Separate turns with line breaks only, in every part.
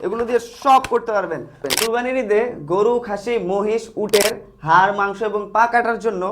এগুলো দিয়ে সব করতে পারবেন। কুরবানির ঈদে গরু, খাসি, মহিষ, উটের হাড়, মাংস এবং পা কাটার জন্য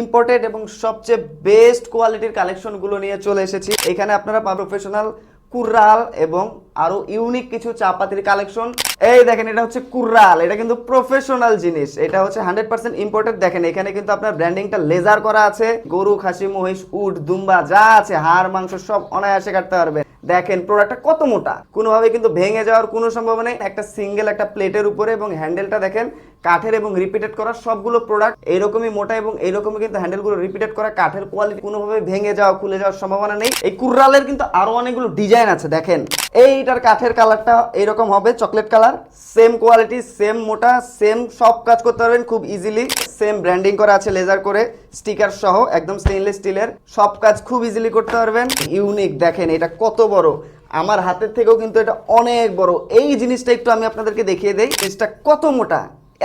ইম্পোর্টেড এবং সবচেয়ে বেস্ট কোয়ালিটির কালেকশনগুলো নিয়ে চলে এসেছি। এখানে আপনারা প্রফেশনাল কুর্রাল এবং আরও ইউনিক কিছু চাপাতির কালেকশন এই দেখেন, এটা হচ্ছে কুর্রাল এটা কিন্তু প্রফেশনাল জিনিস। এটা হচ্ছে হান্ড্রেড পার্সেন্ট ইম্পোর্টেড দেখেন, এখানে কিন্তু আপনার ব্র্যান্ডিংটা লেজার করা আছে। গরু, খাসি, মহিষ, উট, দুম্বা, যা আছে, হাড়, মাংস সব অনায়াসে কাটতে পারবে দেখেন প্রোডাক্টটা কত মোটা? কোনোভাবে কিন্তু ভেঙে যাওয়ার কোনো সম্ভাবনা নেই। একটা সিঙ্গেল একটা প্লেটের উপরে এবং হ্যান্ডেলটা দেখেন, কাঠের এবং রিপিটেড করা সবগুলো প্রোডাক্ট এইরকমই মোটা এবং এইরকমই কিন্তু হ্যান্ডেলগুলো রিপিটেড করা, কাঠের কোয়ালিটি কোনোভাবে ভেঙে যাওয়া, খুলে যাওয়ার সম্ভাবনা নেই। এই কুর্রালের কিন্তু আরও অনেকগুলো ডিজাইন আছে, দেখেন। এইটার কাঠের কালারটা এইরকম হবে chocolate colour same quality same মোটা সেম সব কাজ করতে পারবেন খুব ইজিলি সেম ব্র্যান্ডিং করা আছে লেজার করে স্টিকার সহ, একদম স্টেনলেস স্টিলের সব কাজ খুব ইজিলি করতে পারবেন। ইউনিক দেখেন, এটা কত বড়। আমার হাতের থেকেও কিন্তু এটা অনেক বড়। এই জিনিসটা একটু আমি আপনাদেরকে দেখিয়ে দেই। জিনিসটা কত মোটা?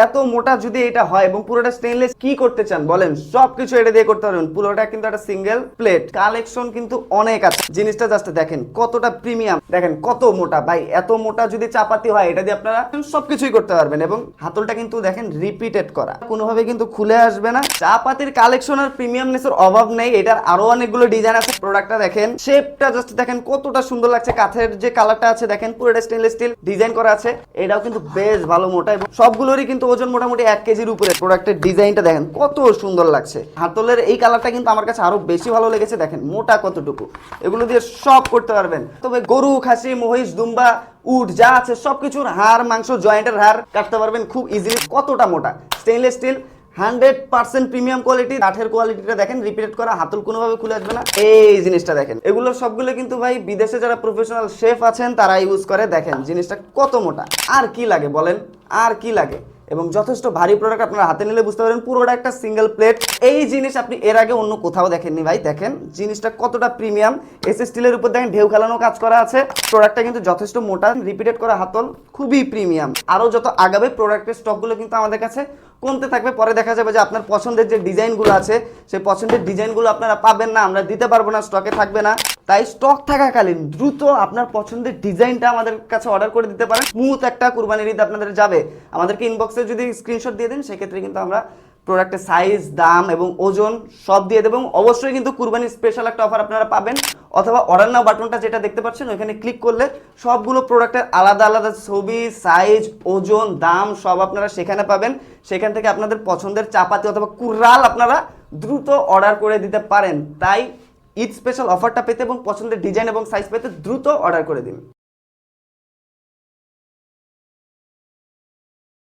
এত মোটা যদি এটা হয় এবং পুরোটা স্টেনলেস কি করতে চান বলেন? সবকিছু এটা দিয়ে করতে পারবেন পুরোটা কিন্তু একটা সিঙ্গেল প্লেট কালেকশন কিন্তু অনেক আছে। জিনিসটা জাস্ট দেখেন, কতটা প্রিমিয়াম দেখেন, কত মোটা। ভাই, এত মোটা যদি চাপাতি হয়, এটা দিয়ে আপনারা সবকিছুই করতে পারবেন এবং হাতলটা কিন্তু দেখেন রিপিটেড করা। কোনোভাবে কিন্তু খুলে আসবে না। চাপাতির কালেকশন আর প্রিমিয়ামনেসের অভাব নেই। এটার আরও অনেকগুলো ডিজাইন আছে। প্রোডাক্টটা দেখেন শেপটা জাস্ট দেখেন, কতটা সুন্দর লাগছে। কাঠের যে কালারটা আছে, দেখেন, পুরোটা স্টেনলেস স্টিল ডিজাইন করা আছে। এটাও কিন্তু বেশ ভালো মোটা এবং সবগুলোরই কিন্তু ওজন মোটামুটি এক কেজির উপরে। প্রোডাক্টের ডিজাইনটা দেখেন, কত সুন্দর লাগছে। হাতলের এই কালারটা কিন্তু আমার কাছে আরও বেশি ভালো লেগেছে, দেখেন, মোটা কতটুকু। এগুলো দিয়ে সব করতে পারবেন। তবে গরু, খাসি, মহিষ, দুম্বা, উট, যা আছে, সবকিছুর হাড়, মাংস জয়েন্টের হাড় কাটতে পারবেন খুব ইজিলি কতটা মোটা? Stainless steel hundred percent premium quality কাঠের কোয়ালিটিটা দেখেন রিপিটেড করা, হাতল কোনোভাবে খুলে আসবে না। এই জিনিসটা দেখেন, এগুলো সবগুলো কিন্তু ভাই বিদেশে যারা প্রফেশনাল শেফ আছেন তারা ইউজ করে। দেখেন, জিনিসটা কত মোটা। আর কি লাগে বলেন? আর কি লাগে? এবং যথেষ্ট ভারী প্রোডাক্ট আপনারা হাতে নিলে বুঝতে পারবেন, পুরোটা একটা সিঙ্গেল প্লেট এই জিনিস আপনি এর আগে অন্য কোথাও দেখেননি ভাই, দেখেন। জিনিসটা কতটা প্রিমিয়াম এস স্টিলের উপর দেখেন, ঢেউ খেলানো কাজ করা আছে। প্রোডাক্টটা কিন্তু যথেষ্ট মোটা রিপিটেড করা হাতল, খুবই প্রিমিয়াম আরও যত আগাবে প্রোডাক্টের স্টকগুলো কিন্তু আমাদের কাছে কমতে থাকবে। পরে দেখা যাবে যে আপনার পছন্দের যে ডিজাইনগুলো আছে, সেই পছন্দের ডিজাইনগুলো আপনারা পাবেন না, আমরা দিতে পারব না স্টকে থাকবে না। তাই স্টক থাকাকালীন দ্রুত আপনার পছন্দের ডিজাইনটা আমাদের কাছে অর্ডার করে দিতে পারেন। স্মুথ একটা কুরবানির ঈদ আপনাদের যাবে। আমাদেরকে ইনবক্সে যদি স্ক্রিনশট দিয়ে দেন, সেক্ষেত্রে কিন্তু আমরা প্রোডাক্টের সাইজ দাম এবং ওজন সব দিয়ে দেবো অবশ্যই কিন্তু কুরবানির স্পেশাল একটা অফার আপনারা পাবেন। অথবা অর্ডার নাও বাটনটা যেটা দেখতে পাচ্ছেন, ওইখানে ক্লিক করলে সবগুলো প্রোডাক্টের আলাদা আলাদা ছবি সাইজ ওজন, দাম সব আপনারা সেখানে পাবেন। সেখান থেকে আপনাদের পছন্দের চাপাতি অথবা কুরাল আপনারা দ্রুত অর্ডার করে দিতে পারেন। তাই ঈদ স্পেশাল অফারটা পেতে এবং পছন্দের ডিজাইন এবং সাইজ পেতে দ্রুত অর্ডার করে দিন।